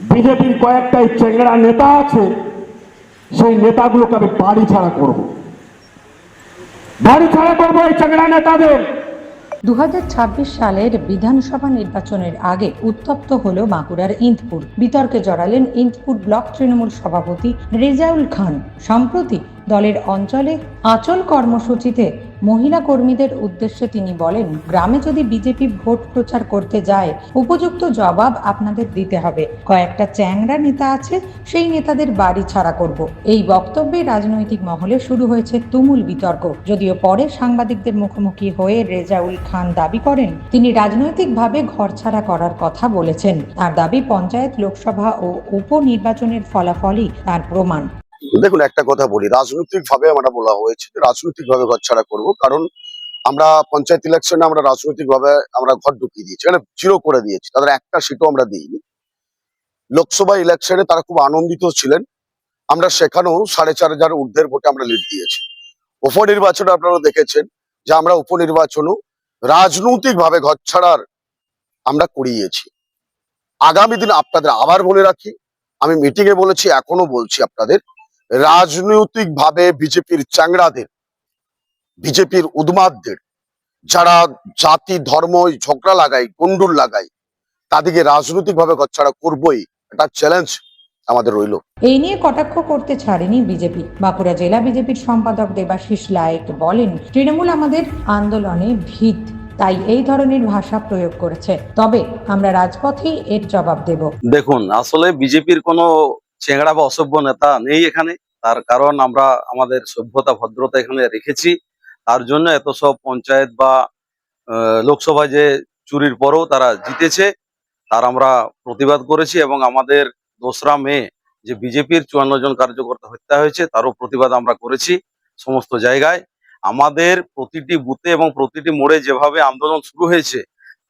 বিজেপির কয়েকটা চেংড়া নেতা আছে, সেই নেতাগুলোকে আমি বাড়ি ছাড়া করব। বাড়ি ছাড়া করব এই চেংড়া নেতাদের। দু হাজার ছাব্বিশ সালের বিধানসভা নির্বাচনের আগে উত্তপ্ত হল বাঁকুড়ার ইন্দপুর। বিতর্কে জড়ালেন ইন্দপুর ব্লক তৃণমূল সভাপতি রেজাউল খান। সম্প্রতি দলের অঞ্চলে আচল কর্মসূচিতে মহিলা কর্মীদের উদ্দেশ্যে তিনি বলেন, গ্রামে যদি বিজেপি ভোট প্রচার করতে যায়, উপযুক্ত জবাব আপনাদের দিতে হবে। কয়েকটা চ্যাংরা নেতা আছে, সেই নেতাদের বাড়ি ছাড়া করব। এই বক্তব্যে রাজনৈতিক মহলে শুরু হয়েছে তুমুল বিতর্ক। যদিও পরে সাংবাদিকদের মুখোমুখি হয়ে রেজাউল খান দাবি করেন, তিনি রাজনৈতিকভাবে ঘরছাড়া করার কথা বলেছেন। তার দাবি পঞ্চায়েত, লোকসভা ও উপনির্বাচনের ফলাফলই তার প্রমাণ। দেখুন, একটা কথা বলি। রাজনৈতিক ভাবে আমরা বলা হয়েছে রাজনৈতিক ভাবে ঘর ছাড়া করব। কারণ আমরা পঞ্চায়েত ইলেকশনে আমরা রাজনৈতিক ভাবে আমরা ঘর ঢুকিয়ে দিয়েছি। মানে জিরো করে দিয়েছি। তাদের একটা সিটও আমরা দিইনি। লোকসভা ইলেকশনে তারা খুব আনন্দিত ছিলেন। আমরা সেখানেও সাড়ে চার হাজার ঊর্ধ্বের ভোটে আমরা লিড দিয়েছি। উপনির্বাচনে আপনারা দেখেছেন যে আমরা উপনির্বাচনও রাজনৈতিক ভাবে ঘর ছাড়ার আমরা করিয়েছি। আগামী দিন আপনাদের আবার বলে রাখি, আমি মিটিং এ বলেছি এখনও বলছি আপনাদের রাজনৈতিক ভাবে বিজেপির চাংড়াদের বিজেপির উদ্মাদদের যারা জাতি ধর্ম ঝগড়া লাগায় গন্ডুল লাগায় তাদেরকে রাজনৈতিক ভাবে ঘরছাড়া করবই এটা চ্যালেঞ্জ আমাদের রইল। এই নিয়ে কটাক্ষ করতে ছাড়েনি বিজেপি। বাঁকুড়া জেলা বিজেপির সম্পাদক দেবাশিস লায়েক বলেন তৃণমূল আমাদের আন্দোলনে ভিত তাই এই ধরনের ভাষা প্রয়োগ করেছে। তবে আমরা রাজপথেই এর জবাব দেব। দেখুন আসলে বিজেপির কোনো চেংড়া বা অসভ্য নেতা নেই এখানে। তার কারণ আমরা আমাদের সভ্যতা ভদ্রতা এখানে রেখেছি। তার জন্য এত সব পঞ্চায়েত বা আহ, লোকসভায় যে চুরির পরও তারা জিতেছে তার আমরা প্রতিবাদ করেছি এবং আমাদের দোসরা মে যে বিজেপির চুয়ান্ন জন কার্যকর্তা হত্যা হয়েছে তারও প্রতিবাদ আমরা করেছি সমস্ত জায়গায়। আমাদের প্রতিটি বুথে এবং প্রতিটি মোড়ে যেভাবে আন্দোলন শুরু হয়েছে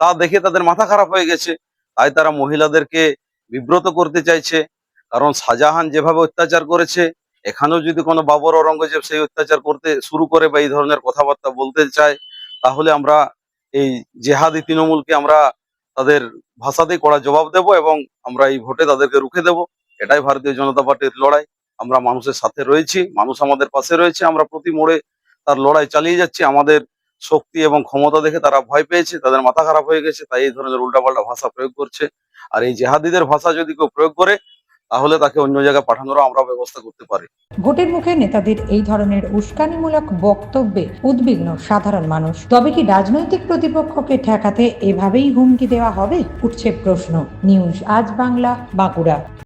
তা দেখে তাদের মাথা খারাপ হয়ে গেছে। তাই তারা মহিলাদেরকে বিব্রত করতে চাইছে। কারণ শাহজাহান যেভাবে অত্যাচার করেছে, এখানেও যদি কোনো বাবর অরঙ্গজেব সেই অত্যাচার করতে শুরু করে বা এই ধরনের কথাবার্তা বলতে চায়, তাহলে আমরা এই জেহাদি তৃণমূলকে আমরা তাদের ভাষাতেই কড়া জবাব দেব এবং আমরা এই ভোটে তাদেরকে রুখে দেব। এটাই ভারতীয় জনতা পার্টির লড়াই। আমরা মানুষের সাথে রয়েছি, মানুষ আমাদের পাশে রয়েছে, আমরা প্রতি মোড়ে তার লড়াই চালিয়ে যাচ্ছি। আমাদের শক্তি এবং ক্ষমতা দেখে তারা ভয় পেয়েছে, তাদের মাথা খারাপ হয়ে গেছে, তাই এই ধরনের উল্টাপাল্টা ভাষা প্রয়োগ করছে। আর এই জেহাদিদের ভাষা যদি কেউ প্রয়োগ করে তাহলে তাকে অন্য জায়গায় পাঠানোরও আমরা ব্যবস্থা করতে পারি। ভোটের মুখে নেতাদের এই ধরনের উস্কানিমূলক বক্তব্যে উদ্বিগ্ন সাধারণ মানুষ। তবে কি রাজনৈতিক প্রতিপক্ষকে ঠেকাতে এভাবেই হুমকি দেওয়া হবে? উঠছে প্রশ্ন। নিউজ আজ Bangla, Bankura.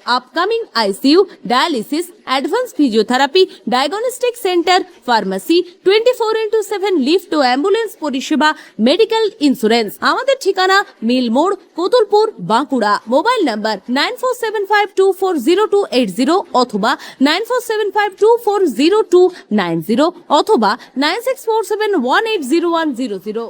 ICU dialysis advance physiotherapy diagnostic centre pharmacy twenty four into seven lift ও অ্যাম্বুলেন্স পরিষেবা মেডিকেল ইন্স্যুরেন্স আমাদের ঠিকানা মিল মোড় Kotulpur Bankura. Mobile number nine four seven five two four zero two eight zero অথবা nine four seven five two four zero two nine zero অথবা nine six four seven one eight zero one zero zero.